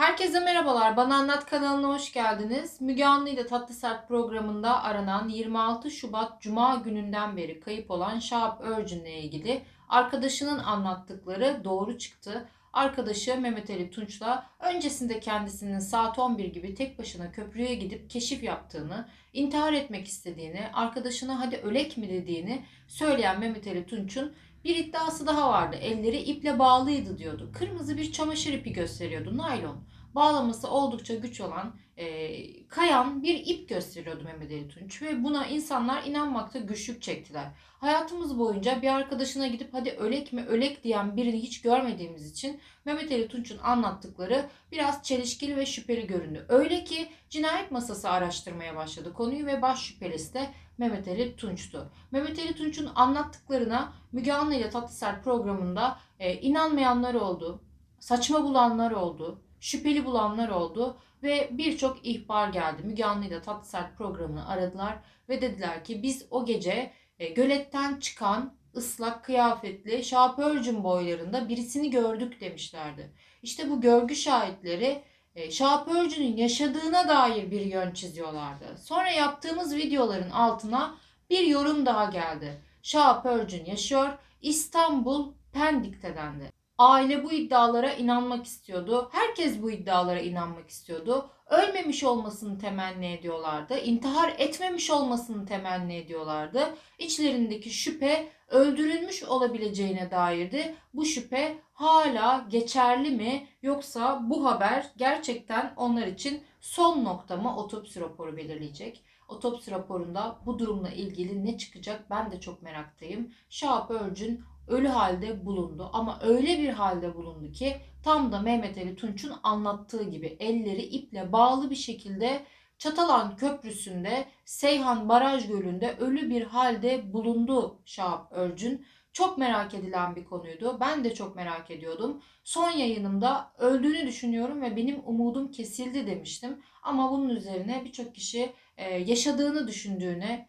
Herkese merhabalar. Bana Anlat kanalına hoş geldiniz. Müge Anlı ile Tatlı Sert programında aranan 26 Şubat Cuma gününden beri kayıp olan Şahap Örcün'le ilgili arkadaşının anlattıkları doğru çıktı. Arkadaşı Mehmet Ali Tunç'la öncesinde kendisinin saat 11 gibi tek başına köprüye gidip keşif yaptığını, intihar etmek istediğini, arkadaşına hadi ölek mi dediğini söyleyen Mehmet Ali Tunç'un bir iddiası daha vardı. Elleri iple bağlıydı diyordu. Kırmızı bir çamaşır ipi gösteriyordu. Naylon. Bağlaması oldukça güç olan e, kayan bir ip gösteriyordu Mehmet Ali Tunç. Ve buna insanlar inanmakta güçlük çektiler. Hayatımız boyunca bir arkadaşına gidip hadi ölek mi ölek diyen birini hiç görmediğimiz için Mehmet Ali Tunç'un anlattıkları biraz çelişkili ve şüpheli göründü. Öyle ki cinayet masası araştırmaya başladı konuyu ve baş şüphelisi de Mehmet Ali Tunç'tu. Mehmet Ali Tunç'un anlattıklarına Müge Anlı ile Tatlı Sert programında e, inanmayanlar oldu, saçma bulanlar oldu, şüpheli bulanlar oldu ve birçok ihbar geldi. Müge Anlı ile Tatlı Sert programını aradılar ve dediler ki biz o gece e, göletten çıkan ıslak kıyafetli şapörcün boylarında birisini gördük demişlerdi. İşte bu görgü şahitleri e, şapörcünün yaşadığına dair bir yön çiziyorlardı. Sonra yaptığımız videoların altına bir yorum daha geldi. Şapörcün yaşıyor, İstanbul Pendik'te dendi. Aile bu iddialara inanmak istiyordu. Herkes bu iddialara inanmak istiyordu. Ölmemiş olmasını temenni ediyorlardı. İntihar etmemiş olmasını temenni ediyorlardı. İçlerindeki şüphe öldürülmüş olabileceğine dairdi. Bu şüphe hala geçerli mi yoksa bu haber gerçekten onlar için son nokta mı otopsi raporu belirleyecek. Otopsi raporunda bu durumla ilgili ne çıkacak ben de çok meraktayım. Şahap Örcün ölü halde bulundu ama öyle bir halde bulundu ki tam da Mehmet Ali Tunç'un anlattığı gibi elleri iple bağlı bir şekilde Çatalan Köprüsü'nde Seyhan Baraj Gölü'nde ölü bir halde bulundu Şahap Örcün. Çok merak edilen bir konuydu. Ben de çok merak ediyordum. Son yayınımda öldüğünü düşünüyorum ve benim umudum kesildi demiştim. Ama bunun üzerine birçok kişi e, yaşadığını düşündüğüne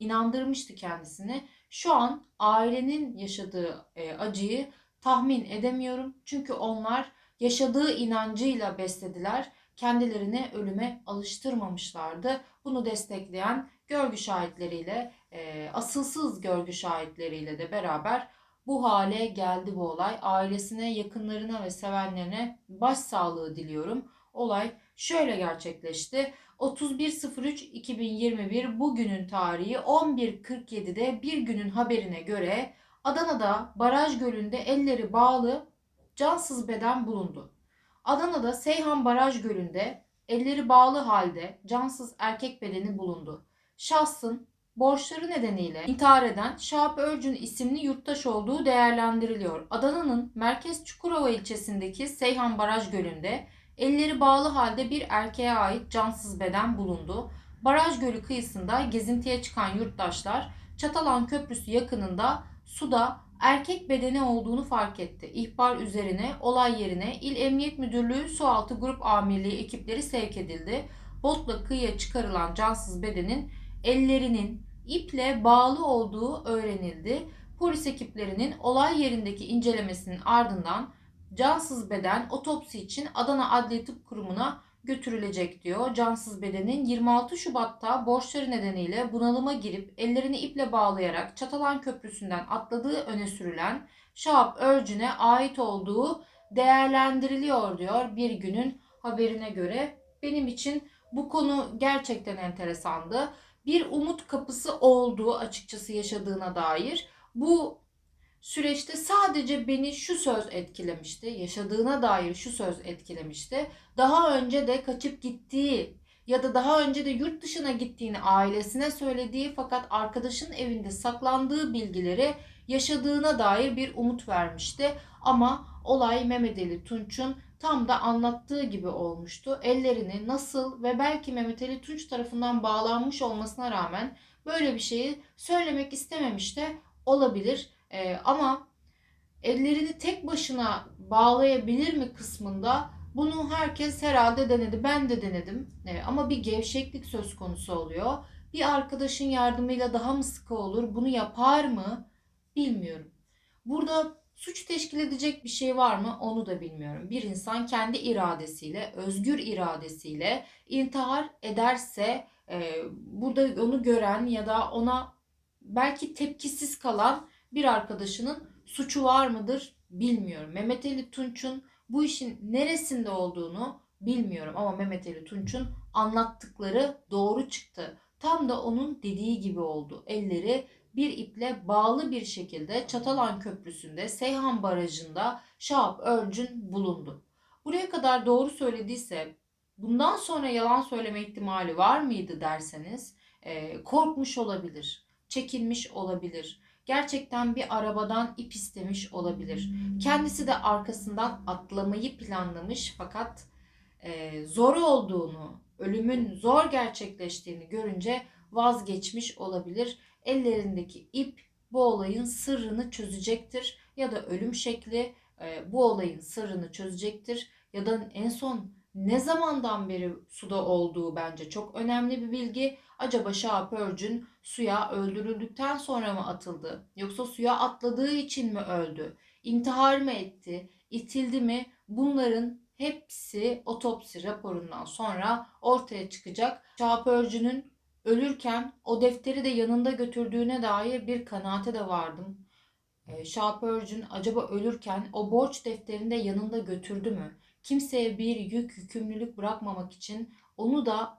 inandırmıştı kendisini. Şu an ailenin yaşadığı e, acıyı tahmin edemiyorum. Çünkü onlar yaşadığı inancıyla beslediler. Kendilerini ölüme alıştırmamışlardı. Bunu destekleyen görgü şahitleriyle, e, asılsız görgü şahitleriyle de beraber bu hale geldi bu olay. Ailesine, yakınlarına ve sevenlerine başsağlığı diliyorum. Olay şöyle gerçekleşti. 31.03.2021 bugünün tarihi 11.47'de bir günün haberine göre Adana'da baraj gölünde elleri bağlı cansız beden bulundu. Adana'da Seyhan Baraj Gölü'nde elleri bağlı halde cansız erkek bedeni bulundu. Şahsın borçları nedeniyle intihar eden Şahap Örcün isimli yurttaş olduğu değerlendiriliyor. Adana'nın Merkez Çukurova ilçesindeki Seyhan Baraj Gölü'nde elleri bağlı halde bir erkeğe ait cansız beden bulundu. Baraj Gölü kıyısında gezintiye çıkan yurttaşlar Çatalan Köprüsü yakınında suda erkek bedeni olduğunu fark etti. İhbar üzerine olay yerine İl Emniyet Müdürlüğü Sualtı Grup Amirliği ekipleri sevk edildi. Botla kıyıya çıkarılan cansız bedenin ellerinin iple bağlı olduğu öğrenildi. Polis ekiplerinin olay yerindeki incelemesinin ardından cansız beden otopsi için Adana Adliye Tıp Kurumu'na götürülecek diyor. Cansız bedenin 26 Şubat'ta borçları nedeniyle bunalıma girip ellerini iple bağlayarak Çatalan Köprüsü'nden atladığı öne sürülen Şahap Örcün'e ait olduğu değerlendiriliyor diyor bir günün haberine göre. Benim için bu konu gerçekten enteresandı. Bir umut kapısı olduğu açıkçası yaşadığına dair. Bu süreçte sadece beni şu söz etkilemişti. Yaşadığına dair şu söz etkilemişti. Daha önce de kaçıp gittiği ya da daha önce de yurt dışına gittiğini ailesine söylediği fakat arkadaşın evinde saklandığı bilgileri yaşadığına dair bir umut vermişti. Ama olay Mehmet Ali Tunç'un tam da anlattığı gibi olmuştu. Ellerini nasıl ve belki Mehmet Ali Tunç tarafından bağlanmış olmasına rağmen böyle bir şeyi söylemek istememiş de olabilir. Ee, ama ellerini tek başına bağlayabilir mi kısmında bunu herkes herhalde denedi. Ben de denedim. Ee, ama bir gevşeklik söz konusu oluyor. Bir arkadaşın yardımıyla daha mı sıkı olur? Bunu yapar mı? Bilmiyorum. Burada Suç teşkil edecek bir şey var mı onu da bilmiyorum. Bir insan kendi iradesiyle, özgür iradesiyle intihar ederse e, burada onu gören ya da ona belki tepkisiz kalan bir arkadaşının suçu var mıdır bilmiyorum. Mehmet Ali Tunç'un bu işin neresinde olduğunu bilmiyorum ama Mehmet Ali Tunç'un anlattıkları doğru çıktı. Tam da onun dediği gibi oldu. Elleri bir iple bağlı bir şekilde Çatalan Köprüsü'nde Seyhan Barajı'nda Şahap Örcün bulundu. Buraya kadar doğru söylediyse bundan sonra yalan söyleme ihtimali var mıydı derseniz korkmuş olabilir, çekinmiş olabilir. Gerçekten bir arabadan ip istemiş olabilir. Kendisi de arkasından atlamayı planlamış fakat e, zor olduğunu, ölümün zor gerçekleştiğini görünce vazgeçmiş olabilir. Ellerindeki ip bu olayın sırrını çözecektir ya da ölüm şekli e, bu olayın sırrını çözecektir ya da en son ne zamandan beri suda olduğu bence çok önemli bir bilgi. Acaba Şahap Örcün suya öldürüldükten sonra mı atıldı? Yoksa suya atladığı için mi öldü? İntihar mı etti? İtildi mi? Bunların hepsi otopsi raporundan sonra ortaya çıkacak. Şahap Örcü'nün ölürken o defteri de yanında götürdüğüne dair bir kanaate de vardım. Ee, Şahap Örcün acaba ölürken o borç defterini de yanında götürdü mü? Kimseye bir yük, yükümlülük bırakmamak için onu da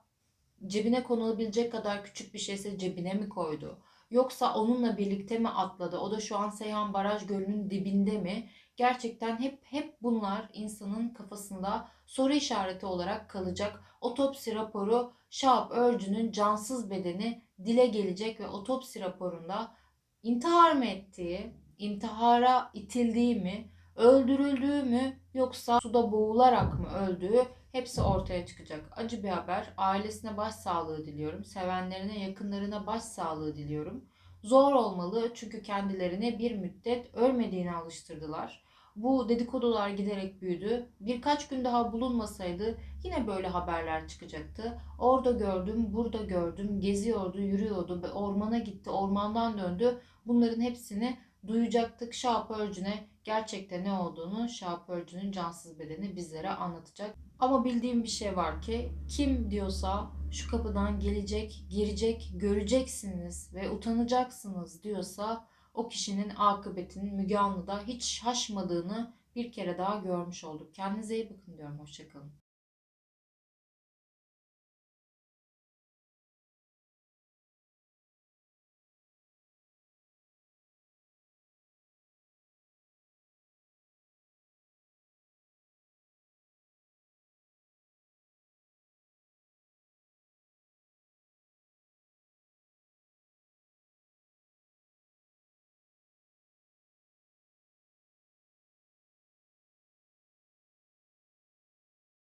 cebine konulabilecek kadar küçük bir şeyse cebine mi koydu? Yoksa onunla birlikte mi atladı? O da şu an Seyhan Baraj Gölü'nün dibinde mi? Gerçekten hep hep bunlar insanın kafasında soru işareti olarak kalacak. Otopsi raporu Şahap Örcü'nün cansız bedeni dile gelecek ve otopsi raporunda intihar mı ettiği, intihara itildiği mi, öldürüldüğü mü yoksa suda boğularak mı öldüğü hepsi ortaya çıkacak. Acı bir haber. Ailesine başsağlığı diliyorum. Sevenlerine, yakınlarına başsağlığı diliyorum. Zor olmalı çünkü kendilerine bir müddet ölmediğini alıştırdılar. Bu dedikodular giderek büyüdü. Birkaç gün daha bulunmasaydı yine böyle haberler çıkacaktı. Orada gördüm, burada gördüm, geziyordu, yürüyordu, ormana gitti, ormandan döndü. Bunların hepsini duyacaktık. Şahap Örcün'e gerçekte ne olduğunu Şahap Örcün'ün cansız bedeni bizlere anlatacak. Ama bildiğim bir şey var ki kim diyorsa şu kapıdan gelecek, girecek, göreceksiniz ve utanacaksınız diyorsa o kişinin akıbetinin Müge Anlı'da hiç şaşmadığını bir kere daha görmüş olduk. Kendinize iyi bakın diyorum. Hoşçakalın.